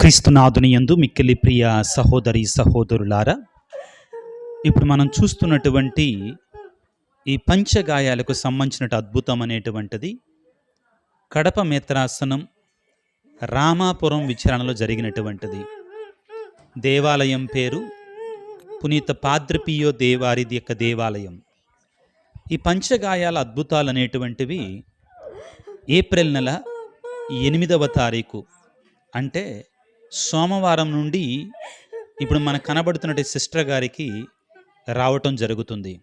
క్రీస్తునాథుని యందు మిక్కిలి ప్రియ సహోదరి సహోదరులారా ఇప్పుడు మనం చూస్తున్నటువంటి ఈ పంచగాయాలకు సంబంధించిన అద్భుతం అనేటువంటిది కడప మేత్రాసనం రామాపురం విచారణలో జరిగినటువంటిది. దేవాలయం పేరు పునీత పాద్రపియో దేవారిది యొక్క దేవాలయం. ఈ పంచగాయాల అద్భుతాలు అనేటువంటివి ఏప్రిల్ నెల ఎనిమిదవ తారీఖు అంటే సోమవారం నుండి ఇప్పుడు మనకు కనబడుతున్నటువంటి సిస్టర్ గారికి రావటం జరుగుతుంది.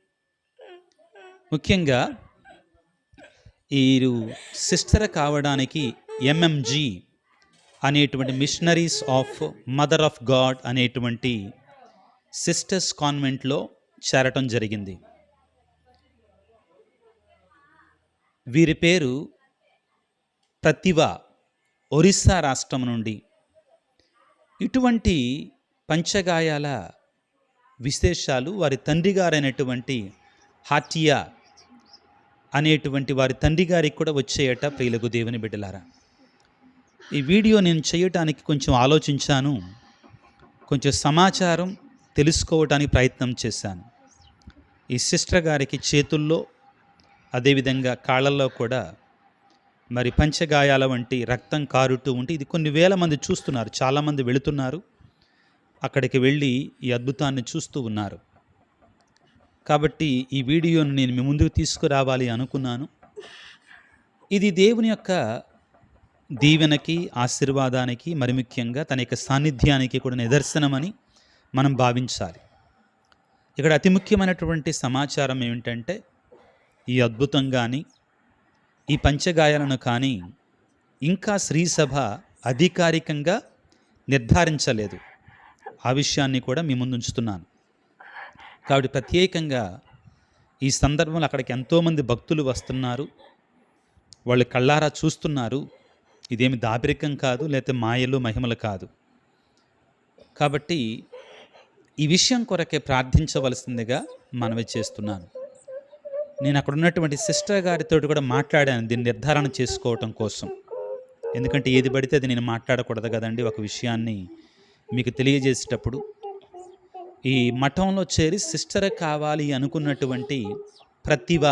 ముఖ్యంగా వీరు సిస్టర్ కావడానికి ఎంఎంజి అనేటువంటి missionaries of mother of god అనేటువంటి సిస్టర్స్ కాన్వెంట్లో చేరటం జరిగింది. వీరి పేరు ప్రతిభ ఒరిస్సా రాష్ట్రం నుండి ఇటువంటి పంచగాయాల విశేషాలు వారి తండ్రి గారైనటువంటి హాటియా అనేటువంటి వారి తండ్రి గారికి కూడా వచ్చేయట ప్రియులకు దేవుని బిడ్డలారా. ఈ వీడియో నేను చేయటానికి కొంచెం ఆలోచించాను కొంచెం సమాచారం తెలుసుకోవటానికి ప్రయత్నం చేశాను. ఈ సిస్టర్ గారికి చేతుల్లో అదేవిధంగా కాళ్ళల్లో కూడా మరి పంచగాయాల వంటి రక్తం కారుతూ ఉంటే ఇది కొన్ని వేల మంది చూస్తున్నారు చాలామంది వెళుతున్నారు. అక్కడికి వెళ్ళి ఈ అద్భుతాన్ని చూస్తూ ఉన్నారు. కాబట్టి ఈ వీడియోను నేను మీ ముందుకు తీసుకురావాలి అనుకున్నాను. ఇది దేవుని యొక్క దీవెనకి ఆశీర్వాదానికి మరి ముఖ్యంగా తన యొక్క సాన్నిధ్యానికి కూడా నిదర్శనమని మనం భావించాలి. ఇక్కడ అతి ముఖ్యమైనటువంటి సమాచారం ఏమిటంటే ఈ అద్భుతం కానీ ఈ పంచగాయాలను కానీ ఇంకా శ్రీసభ అధికారికంగా నిర్ధారించలేదు. ఆ విషయాన్ని కూడా మీ ముందుంచుతున్నాను కాబట్టి ప్రత్యేకంగా ఈ సందర్భంలో అక్కడికి ఎంతోమంది భక్తులు వస్తున్నారు. వాళ్ళు కళ్ళారా చూస్తున్నారు. ఇదేమి దాపరికం కాదు లేకపోతే మాయలు మహిమలు కాదు. కాబట్టి ఈ విషయం కొరకే ప్రార్థించవలసిందిగా మనవి చేస్తున్నాను. నేను అక్కడ ఉన్నటువంటి సిస్టర్ గారితో కూడా మాట్లాడాను దీన్ని నిర్ధారణ చేసుకోవటం కోసం. ఎందుకంటే ఏది పడితే అది నేను మాట్లాడకూడదు కదండి ఒక విషయాన్ని మీకు తెలియజేసేటప్పుడు. ఈ మఠంలో చేరి సిస్టర్ కావాలి అనుకున్నటువంటి ప్రతిభ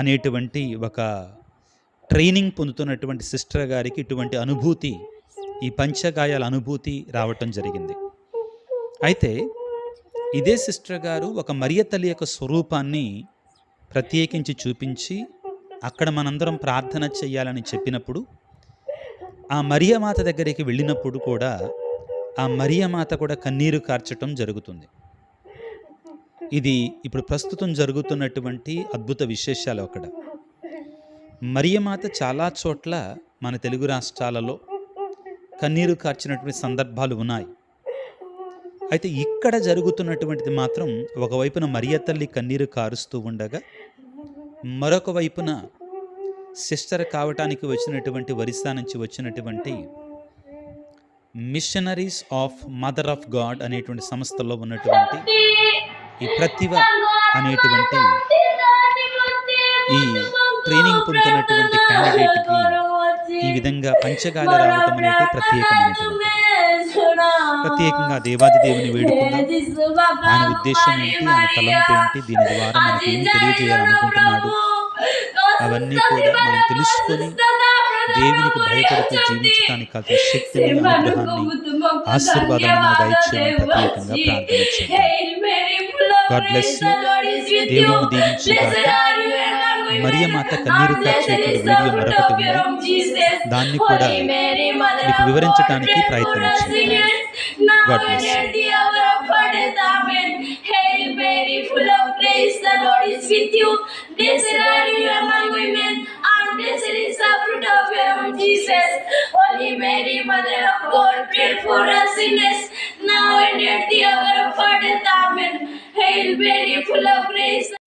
అనేటువంటి ఒక ట్రైనింగ్ పొందుతున్నటువంటి సిస్టర్ గారికి ఇటువంటి అనుభూతి ఈ పంచగాయాల అనుభూతి రావటం జరిగింది. అయితే ఇదే సిస్టర్ గారు ఒక మరియ తల్లి యొక్క స్వరూపాన్ని ప్రత్యేకించి చూపించి అక్కడ మనందరం ప్రార్థన చేయాలని చెప్పినప్పుడు ఆ మరియమాత దగ్గరికి వెళ్ళినప్పుడు కూడా ఆ మరియమాత కూడా కన్నీరు కార్చటం జరుగుతుంది. ఇది ఇప్పుడు ప్రస్తుతం జరుగుతున్నటువంటి అద్భుత విశేషాలు అక్కడ. మరియమాత చాలా చోట్ల మన తెలుగు రాష్ట్రాలలో కన్నీరు కార్చినటువంటి సందర్భాలు ఉన్నాయి. అయితే ఇక్కడ జరుగుతున్నటువంటిది మాత్రం ఒకవైపున మరియ తల్లి కన్నీరు కారుస్తూ ఉండగా మరొక వైపున సిస్టర్ కావటానికి వచ్చినటువంటి వరిస్సా నుంచి వచ్చినటువంటి missionaries of mother of god అనేటువంటి సంస్థలో ఉన్నటువంటి ఈ ప్రతిభ అనేటువంటి ఈ ట్రైనింగ్ పొందుతున్నటువంటి క్యాండిడేట్కి ఈ విధంగా పంచగాలి రావటం అనేది ప్రత్యేకమైనటువంటి ప్రత్యేకంగా దేవాది దేవుని వేడుకుందాం. ఆయన ఉద్దేశం ఏంటి? ఆయన తలంపు ఏంటి? దీని ద్వారా మనకి ఏమి తెలియజేయాలనుకుంటున్నాడు? అవన్నీ కూడా మనం తెలుసుకొని దేవునికి భయపడుతూ జీవించడానికి కావాల్సిన శక్తిని అనుగ్రహాన్ని ఆశీర్వాదాన్ని మన దయచేయమని ప్రత్యేకంగా ప్రార్థన చేద్దాం గాడ్ బ్లెస్ యూ దేవుడు దీవించుగాక మరియమాత కన్నీరు కార్చేటువంటి వీడియో మరొకటి ఉంది దాన్ని కూడా మీకు వివరించడానికి and blessed is the fruit of your womb, Jesus. Holy Mary, Mother of God, pray for us sinners, now and at the hour of our death. Amen. Hail Mary, full of grace.